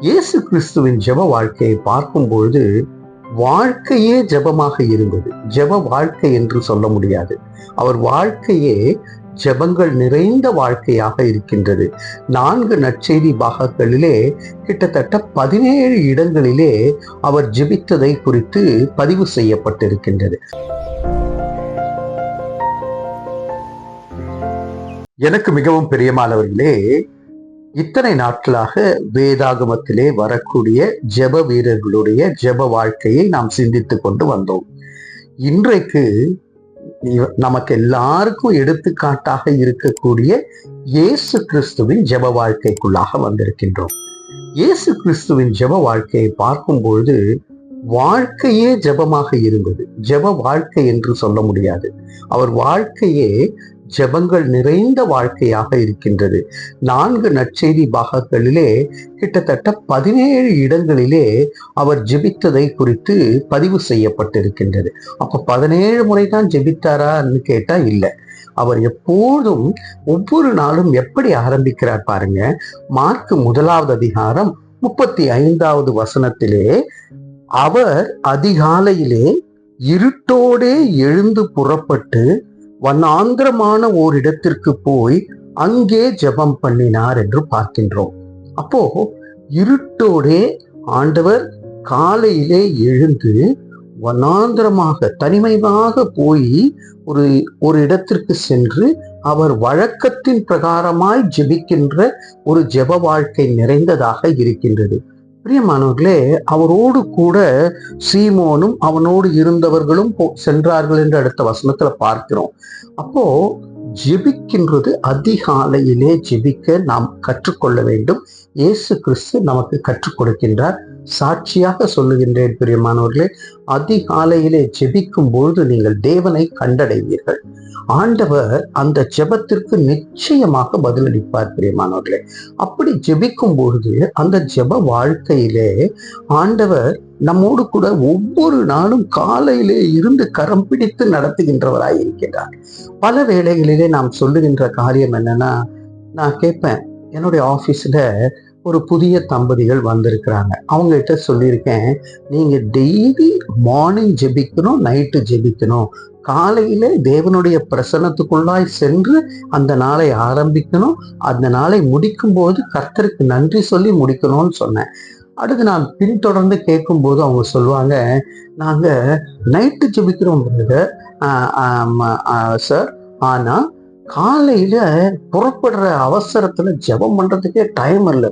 இயேசு கிறிஸ்துவின் ஜெப வாழ்க்கையை பார்க்கும் பொழுது வாழ்க்கையே ஜெபமாக இருந்தது. ஜெப வாழ்க்கை என்று சொல்ல முடியாது. அவர் வாழ்க்கையே ஜெபங்கள் நிறைந்த வாழ்க்கையாக இருக்கின்றது. நான்கு நற்செய்தி பாகங்களிலே கிட்டத்தட்ட பதினேழு இடங்களிலே அவர் ஜெபித்ததை குறித்து பதிவு செய்யப்பட்டிருக்கின்றது. எனக்கு மிகவும் பிரியமானவர்களே இத்தனை நாட்களாக வேதாகமத்திலே வரக்கூடிய ஜெப வீரர்களுடைய ஜெப வாழ்க்கையை நாம் சிந்தித்து கொண்டு வந்தோம். இன்றைக்கு நமக்கு எல்லாருக்கும் எடுத்துக்காட்டாக இருக்கக்கூடிய இயேசு கிறிஸ்துவின் ஜெப வாழ்க்கைக்குள்ளாக வந்திருக்கின்றோம். இயேசு கிறிஸ்துவின் ஜெப வாழ்க்கையை பார்க்கும் பொழுது வாழ்க்கையே ஜெபமாக இருந்தது. ஜெப வாழ்க்கை என்று சொல்ல முடியாது. அவர் வாழ்க்கையே ஜெபங்கள் நிறைந்த வாழ்க்கையாக இருக்கின்றது. நான்கு நற்செய்தி பாகங்களிலே கிட்டத்தட்ட பதினேழு இடங்களிலே அவர் ஜெபித்ததை குறித்து பதிவு செய்யப்பட்டிருக்கின்றது. அப்போ பதினேழு முறை தான் ஜெபித்தாரான்னு கேட்டா இல்லை. அவர் எப்போதும் ஒவ்வொரு நாளும் எப்படி ஆரம்பிக்கிறார் பாருங்க. மார்க் முதலாவது அதிகாரம் முப்பத்தி ஐந்தாவது வசனத்திலே அவர் அதிகாலையிலே இருட்டோடே எழுந்து புறப்பட்டு வண்ணாந்திரமான ஓரிடத்திற்கு போய் அங்கே ஜெபம் பண்ணினார் என்று பார்க்கின்றோம். அப்போ இருட்டோடே ஆண்டவர் காலையிலே எழுந்து வனாந்திரமாக தனிமையாக போய் ஒரு ஒரு இடத்திற்கு சென்று அவர் வழக்கத்தின் பிரகாரமாய் ஜெபிக்கின்ற ஒரு ஜெப வாழ்க்கை நிறைந்ததாக இருக்கின்றது. பிரியமானவர்களே அவரோடு கூட சீமோனும் அவனோடு இருந்தவர்களும் போ- சென்றார்கள் என்று அடுத்த வசனத்துல பார்க்கிறோம். அப்போ ஜெபிக்கின்றது அதிகாலையிலே ஜெபிக்க நாம் கற்றுக்கொள்ள வேண்டும். இயேசு கிறிஸ்து நமக்கு கற்றுக் கொடுக்கின்றார். சாட்சியாக சொல்லுகின்றேன் பிரியமானவர்களே. அதிகாலையிலே ஜெபிக்கும் பொழுது நீங்கள் தேவனை கண்டடைவீர்கள். ஆண்டவர் அந்த ஜெபத்திற்கு நிச்சயமாக பதிலளிப்பார் பிரியமானவர்களே. அப்படி ஜெபிக்கும் பொழுது அந்த ஜெப வாழ்க்கையிலே ஆண்டவர் நம்மோடு கூட ஒவ்வொரு நாளும் காலையிலே இருந்து கரம் பிடித்து நடத்துகின்றவராய் இருக்கின்றார் பல வேளைகளிலே நாம் சொல்லுகின்ற காரியம் என்னன்னா நான் கேட்பேன் என்னுடைய ஆபீஸ்ல ஒரு புதிய தம்பதிகள் வந்திருக்கிறாங்க. அவங்க கிட்ட சொல்லியிருக்கேன் நீங்க டெய்லி மார்னிங் ஜெபிக்கணும் நைட்டு ஜெபிக்கணும். காலையில தேவனுடைய பிரசன்னத்துக்குள்ளாய் சென்று அந்த நாளை ஆரம்பிக்கணும். அந்த நாளை முடிக்கும் போது கர்த்தருக்கு நன்றி சொல்லி முடிக்கணும்னு சொன்னேன். அடுத்து நான் பின்தொடர்ந்து கேட்கும்போது அவங்க சொல்லுவாங்க நாங்க நைட்டு ஜெபிக்கிறோம் சார் ஆனா காலையில புறப்படுற அவசரத்துல ஜெபம் பண்றதுக்கே டைம் இல்லை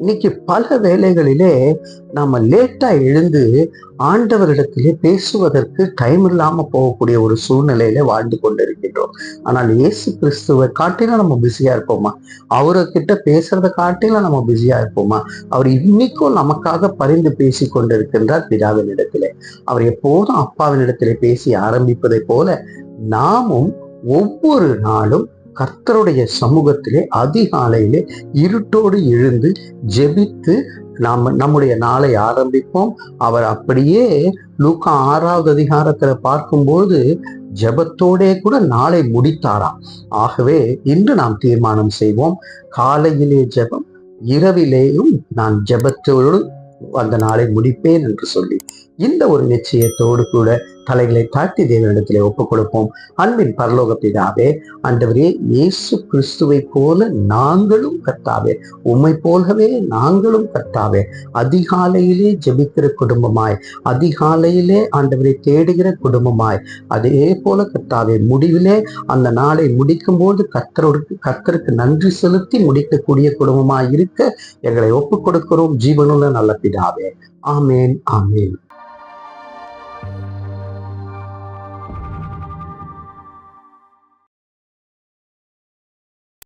இன்னைக்கு பல வேலைகளிலே நாம லேட்டா எழுந்து ஆண்டவரிடத்திலே பேசுவதற்கு டைம் இல்லாம போகக்கூடிய ஒரு சூழ்நிலையில வாழ்ந்து கொண்டிருக்கின்றோம். ஆனால் இயேசு கிறிஸ்துவை காட்டிலும் நம்ம பிஸியா இருப்போமா? அவர்கிட்ட பேசுறத காட்டிலும் நம்ம பிஸியா இருப்போமா? அவர் இன்னைக்கும் நமக்காக பரிந்து பேசி கொண்டிருக்கின்றார் பிதாவின் இடத்திலே அவர் எப்போதும் அப்பாவின் இடத்திலே பேசி ஆரம்பிப்பதை போல நாமும் ஒவ்வொரு நாளும் கர்த்தருடைய சமூகத்திலே அதிகாலையிலே இருட்டோடு எழுந்து ஜெபித்து நாம் நம்முடைய நாளை ஆரம்பிப்போம். அவர் அப்படியே லூக்கா ஆறாவது அதிகாரத்துல பார்க்கும்போது ஜெபத்தோடே கூட நாளை முடித்தாராம். ஆகவே இன்று நாம் தீர்மானம் செய்வோம். காலையிலே ஜெபம் இரவிலேயும் நான் ஜபத்தோடு அந்த நாளை முடிப்பேன் என்று சொல்லி. இந்த ஒரு நிச்சயத்தோடு கூட தலைகளை தாழ்த்தி தேவனிடத்திலே ஒப்புக் கொடுப்போம் அன்பின் பரலோக பிதாவே ஆண்டவரே இயேசு கிறிஸ்துவை போல நாங்களும் கர்த்தாவே உம்மை போலவே நாங்களும் கர்த்தாவே அதிகாலையிலே ஜெபிக்கிற குடும்பமாய் அதிகாலையிலே ஆண்டவரை தேடுகிற குடும்பமாய் அதே போல கர்த்தாவே முடிவிலே அந்த நாளை முடிக்கும் போது கர்த்தரோடு கர்த்தருக்கு நன்றி செலுத்தி முடிக்கக்கூடிய குடும்பமாய் இருக்க எங்களை ஒப்புக் கொடுக்கிறோம் ஜீவனுள்ள நல்ல பிதாவே. ஆமேன் ஆமேன்.